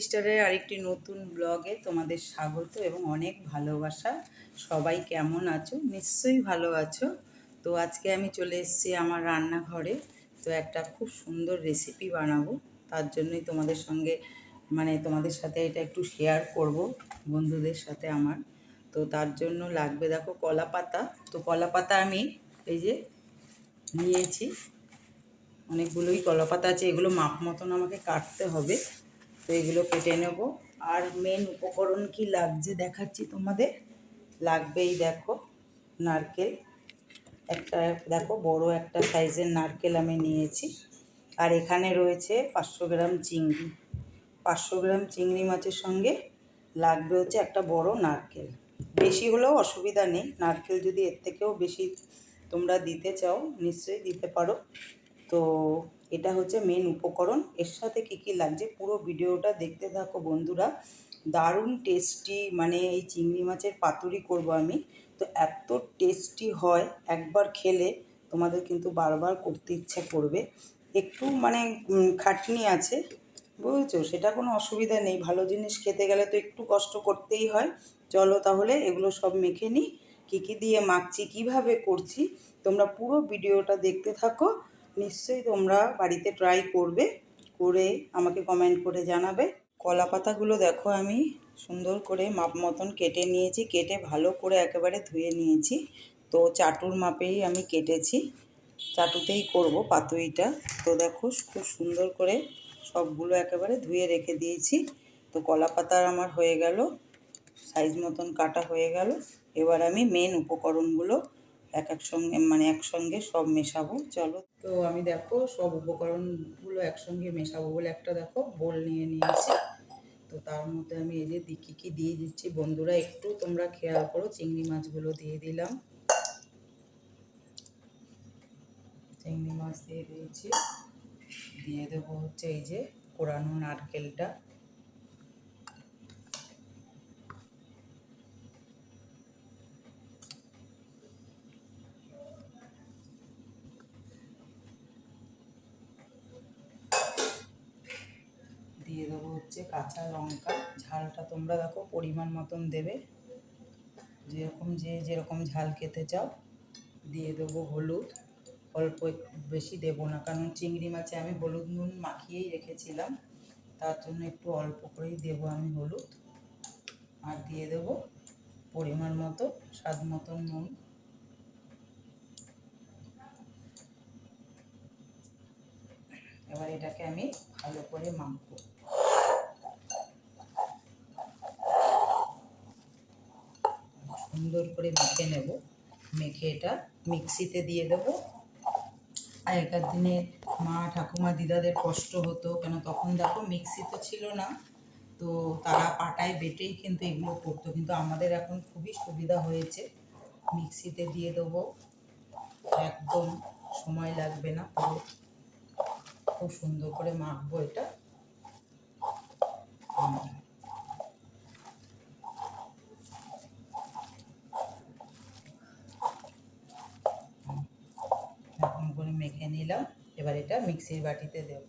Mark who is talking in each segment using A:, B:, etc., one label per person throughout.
A: সিস্টারের আরেকটি নতুন ব্লগে তোমাদের স্বাগত এবং অনেক ভালোবাসা। সবাই কেমন আছো? নিশ্চয়ই ভালো আছো। তো আজকে আমি চলে এসেছি আমার রান্নাঘরে। তো একটা খুব সুন্দর রেসিপি বানাবো। তার জন্যই তোমাদের সঙ্গে মানে তোমাদের সাথে এটা একটু শেয়ার করব, বন্ধুদের সাথে আমার। তো তার জন্য লাগবে, দেখো, কলা পাতা। তো কলা পাতা আমি এই যে নিয়েছি। অনেকগুলোই কলাপাতা আছে। এগুলো মাপ মতন আমাকে কাটতে হবে। তো এগুলো কেটে নেব। আর মেন উপকরণ কি লাগছে দেখাচ্ছি তোমাদের? লাগবেই দেখো, নারকেল। একটা দেখো, বড় একটা সাইজের নারকেল আমি নিয়েছি। আর এখানে রয়েছে পাঁচশো গ্রাম চিংড়ি। পাঁচশো গ্রাম চিংড়ি মাছের সঙ্গে লাগবে হচ্ছে একটা বড় নারকেল। বেশি হলেও অসুবিধা নেই। নারকেল যদি এর থেকেও বেশি তোমরা দিতে চাও, নিশ্চয়ই দিতে পারো। তো এটা হচ্ছে মেন উপকরণ। এর সাথে কী কী লাগছে? পুরো ভিডিওটা দেখতে থাকো বন্ধুরা। দারুণ টেস্টি মানে এই চিংড়ি মাছের পাতুরি করব আমি। তো এত টেস্টি হয়, একবার খেলে তোমাদের কিন্তু বারবার করতে ইচ্ছা করবে। একটু মানে খাটনি আছে, বুঝেছ? সেটা কোনো অসুবিধা নেই। ভালো জিনিস খেতে গেলে তো একটু কষ্ট করতেই হয়। চলো তাহলে এগুলো সব মেখে নিই। কী কী দিয়ে মাখছি, কীভাবে করছি, তোমরা পুরো ভিডিওটা দেখতে থাকো। নিশ্চয়ই তোমরা বাড়িতে ট্রাই করবে, করে আমাকে কমেন্ট করে জানাবে। কলা পাতাগুলো দেখো আমি সুন্দর করে মাপ মতন কেটে নিয়েছি, কেটে ভালো করে একেবারে ধুয়ে নিয়েছি। তো চাটুর মাপেই আমি কেটেছি, চাটুতেই করব পাতুইটা। তো দেখো খুব সুন্দর করে সবগুলো একেবারে ধুয়ে রেখে দিয়েছি। তো কলা পাতার আমার হয়ে গেল সাইজ মতন কাটা হয়ে গেল। এবার আমি মেন উপকরণগুলো এক এক সঙ্গে মানে একসঙ্গে সব মেশাবো, চলো। তো আমি দেখো, সব উপকরণগুলো একসঙ্গে মেশাবো বলে একটা দেখো বোল নিয়ে নিয়েছি। তো তার মধ্যে আমি এই যে কী কী দিয়ে দিচ্ছি। বন্ধুরা, একটু তোমরা খেয়াল করো, চিংড়ি মাছগুলো দিয়ে দিলাম। চিংড়ি মাছ দিয়ে দিয়েছি। দিয়ে দেবো হচ্ছে এই যে কোরানো নারকেলটা দিয়ে দেবো হচ্ছে কাঁচা লঙ্কা, ঝালটা তোমরা দেখো পরিমাণ মতন দেবে। যেরকম যে যেরকম ঝাল খেতে চাও, দিয়ে দেবো হলুদ। অল্প বেশি দেবো না, কারণ চিংড়ি মাছে আমি হলুদ নুন মাখিয়েই রেখেছিলাম। তার জন্য একটু অল্প করেই দেবো আমি হলুদ। আর দিয়ে দেব পরিমাণ মতো, স্বাদ মতন নুন। এবার এটাকে আমি ভালো করে মাখবো। সুন্দর করে মেখে নেব। মেখে এটা মিক্সিতে দিয়ে দেব। আগেকার দিনে মা ঠাকুমা দিদাদের কষ্ট হতো, কেন তখন দেখো মিক্সি তো ছিল না। তো তারা পাটায় বেটেই কিন্তু এগুলো করতো, কিন্তু আমাদের এখন খুবই সুবিধা হয়েছে। মিক্সিতে দিয়ে দেবো। একদম সময় লাগবে না খুব সুন্দর করে মাখবো এটা এরকম করে নিলাম এবার এটা মিক্সির বাটিতে দেব।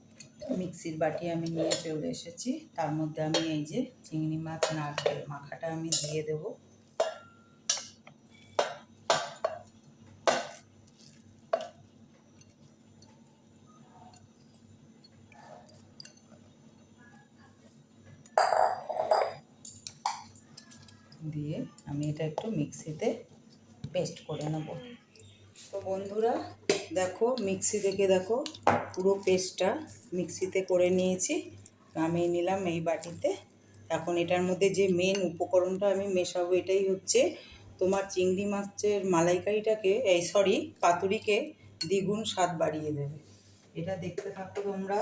A: মিক্সির বাটি আমি নিয়ে চলে এসেছি। তার মধ্যে আমি এই যে চিংড়ি মাছ নারকেল মাখাটা আমি দিয়ে দেবো। দিয়ে আমি এটা একটু মিক্সিতে পেস্ট করে নেব। তো বন্ধুরা দেখো, মিক্সি থেকে দেখো, পুরো পেস্টটা মিক্সিতে করে নিয়েছি, নামিয়ে নিলাম এই বাটিতে। এখন এটার মধ্যে যে মেন উপকরণটা আমি মেশাবো এটাই হচ্ছে তোমার চিংড়ি মাছের মালাইকারিটাকে, এই সরি পাতুরিকে দ্বিগুণ স্বাদ বাড়িয়ে দেবে। এটা দেখতে থাকো তোমরা,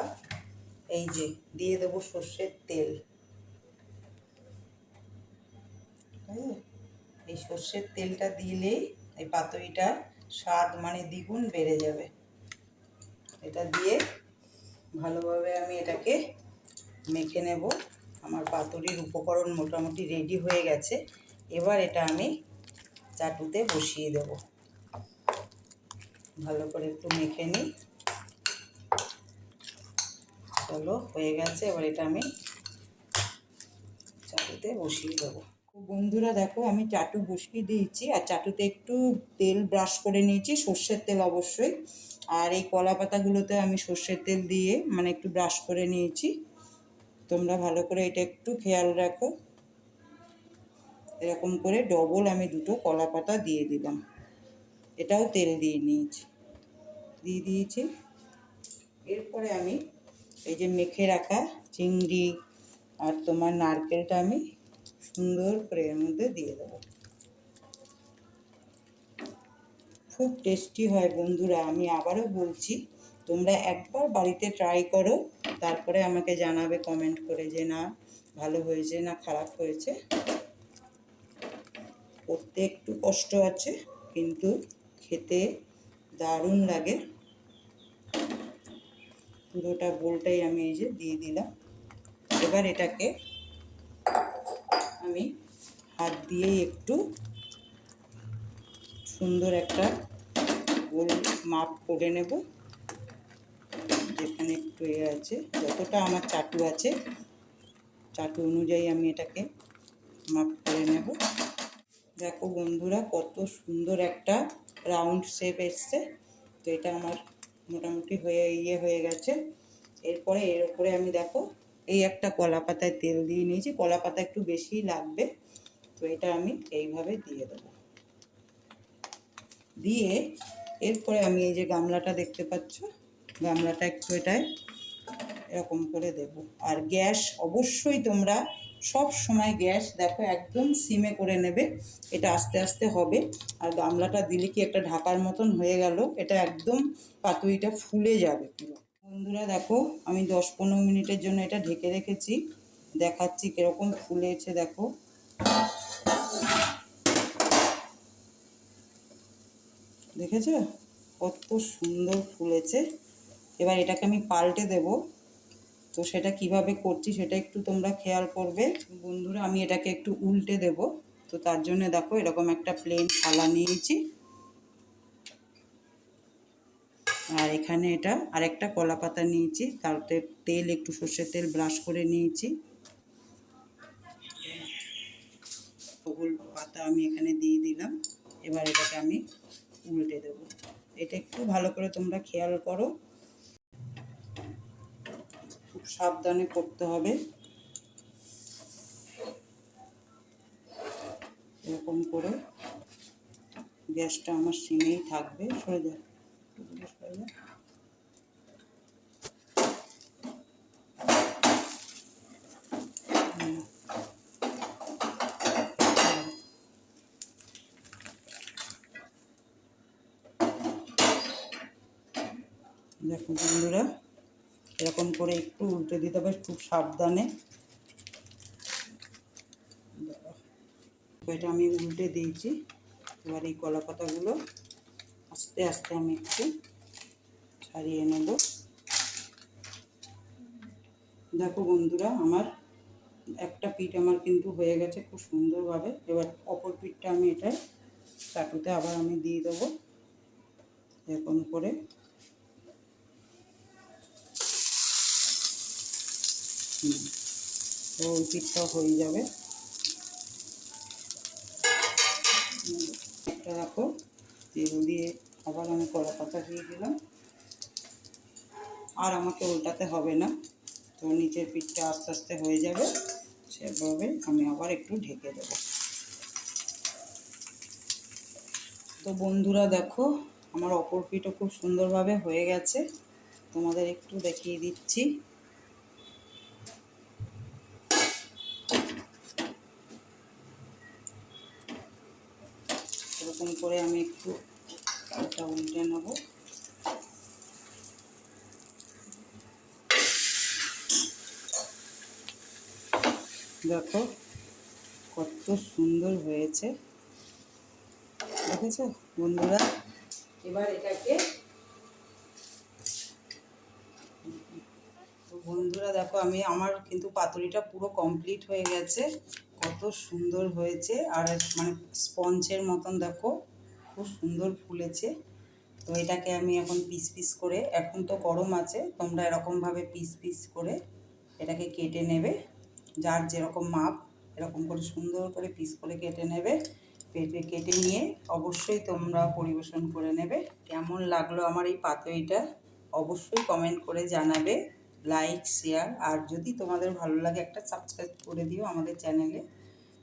A: এই যে দিয়ে দেবো সর্ষের তেল। এই সর্ষের তেলটা দিলেই এই পাতুরিটা স্বাদ মানে দ্বিগুণ বেড়ে যাবে। এটা দিয়ে ভালোভাবে আমি এটাকে মেখে নেব। আমার পাতুরির উপকরণ মোটামুটি রেডি হয়ে গেছে। এবার এটা আমি চাটুতে বসিয়ে দেব। ভালো করে একটু মেখে নিই। চলো, হয়ে গেছে। এবার এটা আমি চাটুতে বসিয়ে দেবো। বন্ধুরা দেখো, আমি চাটু বসিয়ে দিয়েছি। আর চাটুতে একটু তেল ব্রাশ করে নিয়েছি, সর্ষের তেল অবশ্যই। আর এই কলা পাতাগুলোতে আমি সর্ষের তেল দিয়ে মানে একটু ব্রাশ করে নিয়েছি। তোমরা ভালো করে এটা একটু খেয়াল রাখো। এরকম করে ডবল আমি দুটো কলা পাতা দিয়ে দিলাম। এটাও তেল দিয়ে নিয়েছি। দিয়ে দিয়েছি। এরপরে আমি এই যে মেখে রাখা চিংড়ি আর তোমার নারকেলটা আমি সুন্দর করে এর মধ্যে দিয়ে দেবো। খুব টেস্টি হয় বন্ধুরা, আমি আবারও বলছি, তোমরা একবার বাড়িতে ট্রাই করো, তারপরে আমাকে জানাবে কমেন্ট করে যে না, ভালো হয়েছে না খারাপ হয়েছে। করতে একটু কষ্ট আছে, কিন্তু খেতে দারুণ লাগে। পুরোটা বোলটাই আমি এই যে দিয়ে দিলাম। এবার এটাকে আমি হাত দিয়েই একটু সুন্দর একটা গোল মাপ করে নেব, যেখানে একটু এ আছে। যতটা আমার চাটু আছে, চাটু অনুযায়ী আমি এটাকে মাপ করে নেব। দেখো বন্ধুরা, কত সুন্দর একটা রাউন্ড শেপ এসছে। তো এটা আমার মোটামুটি হয়ে ইয়ে হয়ে গেছে। এরপরে এর উপরে আমি দেখো এই একটা কলা পাতায় তেল দিয়ে নিয়েছি কলা পাতা একটু বেশি লাগবে। তো এটা আমি এইভাবে দিয়ে দেবো। দিয়ে এরপরে আমি এই যে গামলাটা দেখতে পাচ্ছ, গামলাটা একটু এটায় এরকম করে দেব। আর গ্যাস অবশ্যই তোমরা সব সময় গ্যাস দেখো, একদম সিমে করে নেবে, এটা আস্তে আস্তে হবে। আর গামলাটা দিলে কি একটা ঢাকার মতন হয়ে গেল, এটা একদম পাতুরিটা ফুলে যাবে পুরো। বন্ধুরা দেখো, আমি দশ পনেরো মিনিটের জন্য এটা ঢেকে রেখেছি। দেখাচ্ছি কীরকম ফুলেছে, দেখো। দেখেছ? কত সুন্দর ফুলেছে। এবার এটাকে আমি পাল্টে দেব। তো সেটা কীভাবে করছি সেটা একটু তোমরা খেয়াল করবে। বন্ধুরা, আমি এটাকে একটু উল্টে দেব। তো তার জন্য দেখো, এরকম একটা প্লেন থালা নিয়েছি। আর এখানে এটা আরেকটা কলা পাতা নিয়েছি। তাতে তেল, একটু সর্ষের তেল ব্রাশ করে নিয়েছি। সবুল পাতা আমি এখানে দিয়ে দিলাম। এবার এটাকে আমি উল্টে দেব। এটা একটু ভালো করে তোমরা খেয়াল করো। খুব সাবধানে করতে হবে। এরকম করে গ্যাসটা আমার সিমেই থাকবে। সরে যায় একটু দূরে সরে যা। হুম। দেখো বন্ধুরা, এরকম করে একটু উল্টে দিতে হবে, খুব সাবধানে এটা আমি উল্টে দিয়েছি, এবার এই কলা পাতাগুলো আস্তে আস্তে আমি একটু ছাড়িয়ে নেব। দেখো বন্ধুরা, আমার একটা পিঠ আমার কিন্তু হয়ে গেছে খুব সুন্দরভাবে। এবার অপর পিঠটা আমি এটা চাটুতে আবার আমি দিয়ে দেবো এরকম করে। তো ওই পিঠটা হয়ে যাবে। একটা রাখো। তেল দিয়ে আবার আমি কলা পাতা দিয়ে দিলাম। আর আমাকে উল্টাতে হবে না, তো নিচের পিঠটা আস্তে আস্তে হয়ে যাবে, সেভাবে আমি আবার একটু ঢেকে দেবো। তো বন্ধুরা দেখো, আমার অপর পিঠও খুব সুন্দরভাবে হয়ে গেছে, তোমাদের একটু দেখিয়ে দিচ্ছি এরকম করে আমি একটু এটা উল্টে নেব। দেখো কত সুন্দর হয়েছে। দেখেছ বন্ধুরা? এবার এটাকে বন্ধুরা দেখো আমি আমার কিন্তু পাতুরিটা পুরো কমপ্লিট হয়ে গেছে। কত সুন্দর হয়েছে আর মানে স্পঞ্জের মতন দেখো, খুব সুন্দর ফুলেছে। তো এটাকে আমি এখন পিস পিস করে, এখন তো গরম আছে, তোমরা এরকমভাবে পিস পিস করে এটাকে কেটে নেবে। যার যেরকম মাপ, এরকম করে সুন্দর করে পিস করে কেটে নেবে। পেটে কেটে নিয়ে অবশ্যই তোমরা পরিবেশন করে নেবে। কেমন লাগল আমার এই পাতুইটা, অবশ্যই কমেন্ট করে জানাবে। লাইক শেয়ার আর যদি তোমাদের ভালো লাগে একটা সাবস্ক্রাইব করে দিও আমাদের চ্যানেলে